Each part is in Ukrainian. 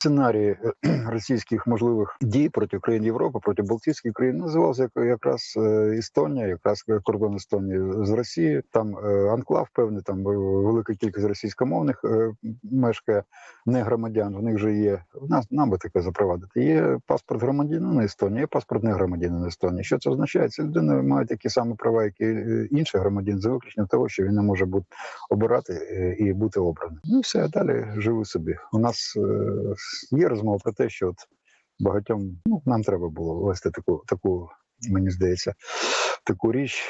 Сценарії е, російських можливих дій проти країн Європи, проти Балтійських країн називався якраз е, Естонія, якраз кордон Естонії з Росією. Там е, анклав певний, там велика кількість російськомовних мешкає не громадян. В них же є в нас нам би таке запровадити. Є паспорт громадянина Естонії, є паспорт не громадянина Естонії. Що це означає? Ця людина має такі самі права, як і інший громадян, за виключенням того, що він не може бути обирати і бути обраним. Ну все далі живу собі. У нас є розмова про те, що от багатьом ну нам треба було вести таку таку. Мені здається, таку річ,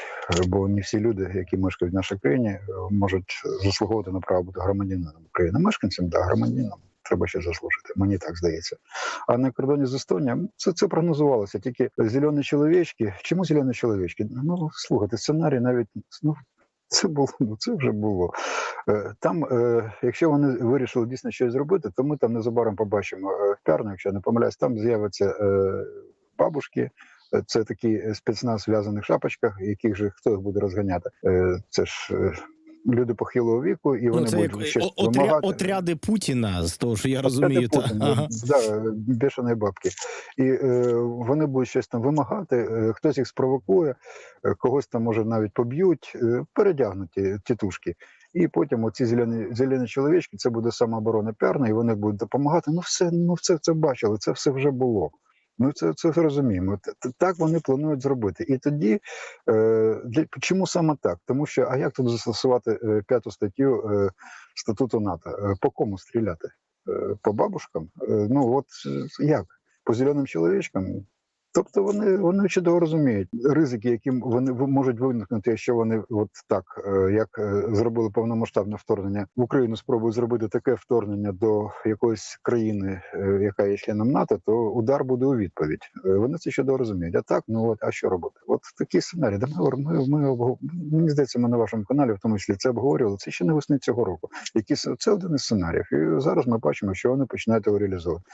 бо не всі люди, які мешкають в нашій країні, можуть заслуговувати на право бути громадянином України. Мешканцям, да, громадянином треба ще заслужити. Мені так здається. А на кордоні з Естонією це, це прогнозувалося. Тільки зелені чоловічки. Чому зелені чоловічки? Ну слухайте, сценарій навіть ну це було, ну це вже було. Е, Там, е, якщо вони вирішили дійсно щось зробити, то ми там незабаром побачимо е, в Пярну, якщо я не помиляюсь, там з'являться бабушки. Це такі спецназ в в'язаних шапочках, яких же хто їх буде розганяти? Це ж люди похилого віку, і вони Ну, це будуть о- отря- вимагати. отряди Путіна, з того, що я Отряди розумію. Та, Путіна, ага. да, бешеної бабки. І е, вони будуть щось там вимагати, е, хтось їх спровокує, е, когось там може навіть поб'ють, е, передягнуті тітушки. І потім оці зелені, зелені чоловічки, це буде самооборона пярна, і вони будуть допомагати. Ну, все, ну все це бачили, це все вже було. Ми це, це розуміємо. Так вони планують зробити. І тоді е, для чому саме так? Тому що а як тут застосувати е, п'яту статтю е, статуту НАТО? Е, по кому стріляти? Е, по бабушкам? Ну от як? По зеленим чоловічкам? Тобто вони, вони чудово розуміють ризики, які вони можуть виникнути, якщо вони от так, е, як е, зробили повномасштабне вторгнення в Україну, спробують зробити таке вторгнення до якоїсь країни, е, яка є членом НАТО, то удар буде у відповідь. Вони це чудово розуміють. А так, ну от а що робити? От такий сценарій. Да ми, ми, ми мені здається, ми на вашому каналі, в тому числі це обговорювали. Це ще не весни цього року. Які це один із сценаріїв. І зараз ми бачимо, що вони починають його реалізовувати.